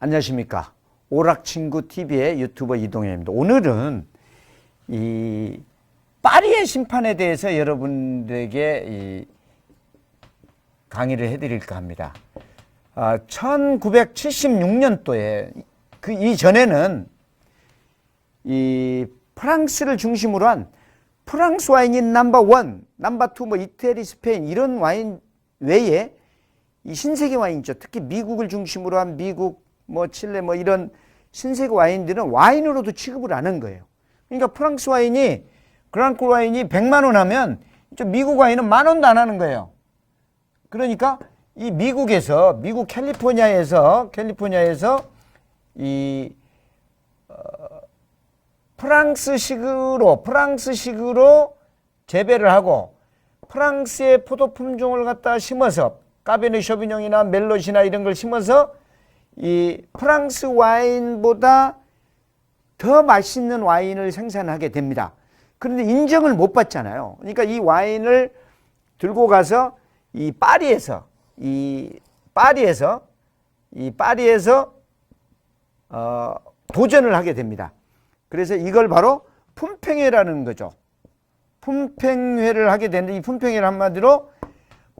안녕하십니까. 오락친구 TV의 유튜버 이동현입니다. 오늘은 이 파리의 심판에 대해서 여러분들에게 이 강의를 해드릴까 합니다. 아, 1976년도에 그 이전에는 이 프랑스를 중심으로 한 프랑스 와인인 넘버 원, 넘버 투, 뭐 이태리, 스페인 이런 와인 외에 이 신세계 와인 있죠. 특히 미국을 중심으로 한 미국, 뭐 칠레, 뭐 이런 신세계 와인들은 와인으로도 취급을 안 한 거예요. 그러니까 프랑스 와인이 그랑크 와인이 100만 원 하면 저 미국 와인은 만 원도 안 하는 거예요. 그러니까 이 미국에서 미국 캘리포니아에서 캘리포니아에서 이 어, 프랑스식으로 프랑스식으로 재배를 하고 프랑스의 포도 품종을 갖다 심어서 까베네 쇼비뇽이나 멜롯이나 이런 걸 심어서 이 프랑스 와인보다 더 맛있는 와인을 생산하게 됩니다. 그런데 인정을 못 받잖아요. 그러니까 이 와인을 들고 가서 이 파리에서 이 파리에서 이 파리에서 어, 도전을 하게 됩니다. 그래서 이걸 바로 품평회라는 거죠. 품평회를 하게 되는데 이 품평회를 한마디로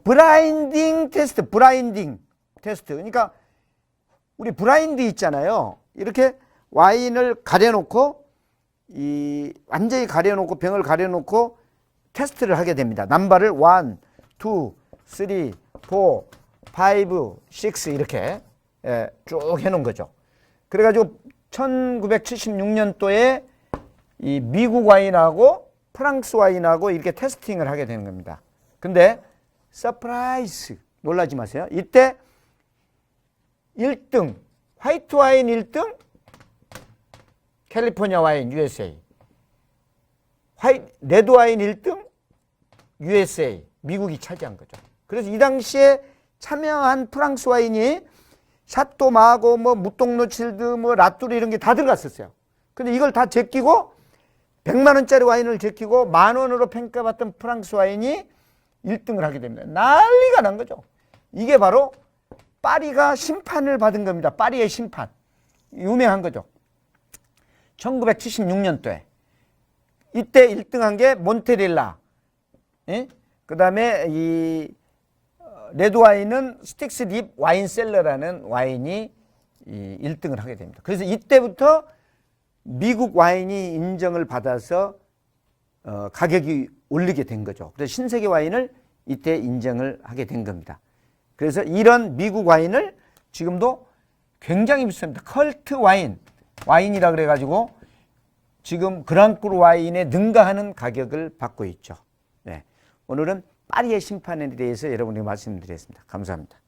브라인딩 테스트, 브라인딩 테스트. 그러니까 우리 브라인드 있잖아요. 이렇게 와인을 가려놓고 이 완전히 가려놓고 병을 가려놓고 테스트를 하게 됩니다. 남바를 1, 2, 3, 4, 5, 6 이렇게 예, 쭉 해놓은 거죠. 그래가지고 1976년도에 이 미국 와인하고 프랑스 와인하고 이렇게 테스팅을 하게 되는 겁니다. 근데 서프라이즈 놀라지 마세요. 이때 1등 화이트 와인 1등 캘리포니아 와인 USA 화이 레드 와인 1등 USA 미국이 차지한 거죠. 그래서 이 당시에 참여한 프랑스 와인이 샤또 마고 뭐 무똥노칠드 뭐 라뚜르 이런 게 다 들어갔었어요. 근데 이걸 다 제끼고 100만 원짜리 와인을 제끼고 만 원으로 평가받던 프랑스 와인이 1등을 하게 됩니다. 난리가 난 거죠. 이게 바로 파리가 심판을 받은 겁니다. 파리의 심판. 유명한 거죠. 1976년도에 이때 1등한 게 몬테릴라. 예? 그다음에 이 어, 레드 와인은 스틱스 립 와인셀러라는 와인이 이 1등을 하게 됩니다. 그래서 이때부터 미국 와인이 인정을 받아서 어, 가격이 올리게 된 거죠. 그래서 신세계 와인을 이때 인정을 하게 된 겁니다. 그래서 이런 미국 와인을 지금도 굉장히 비쌉니다. 컬트 와인, 와인이라 그래가지고 지금 그랑크루 와인에 능가하는 가격을 받고 있죠. 네. 오늘은 파리의 심판에 대해서 여러분에게 말씀드렸습니다. 감사합니다.